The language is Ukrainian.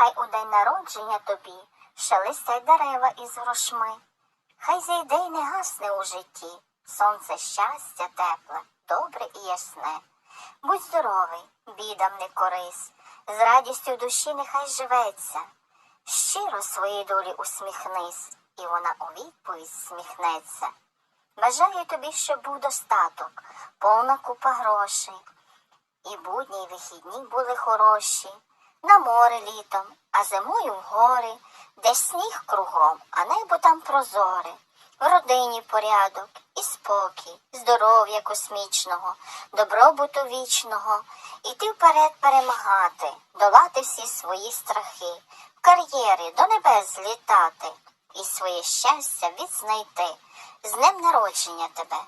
хай у день народження тобі шелестять дерева із грошми. Хай зійде й не гасне у житті, сонце щастя тепле, добре і ясне. Будь здоровий, бідам не корись, з радістю душі нехай живеться. Щиро своїй долі усміхнись, і вона у відповідь сміхнеться. Бажаю тобі, щоб був достаток, повна купа грошей. І будні й вихідні були хороші, на море літом, а зимою в гори, де сніг кругом, а небо там прозоре, в родині порядок і спокій, здоров'я космічного, добробуту вічного, іти вперед перемагати, долати всі свої страхи, в кар'єри до небес злітати і своє щастя відзнайти. З днем народження тебе,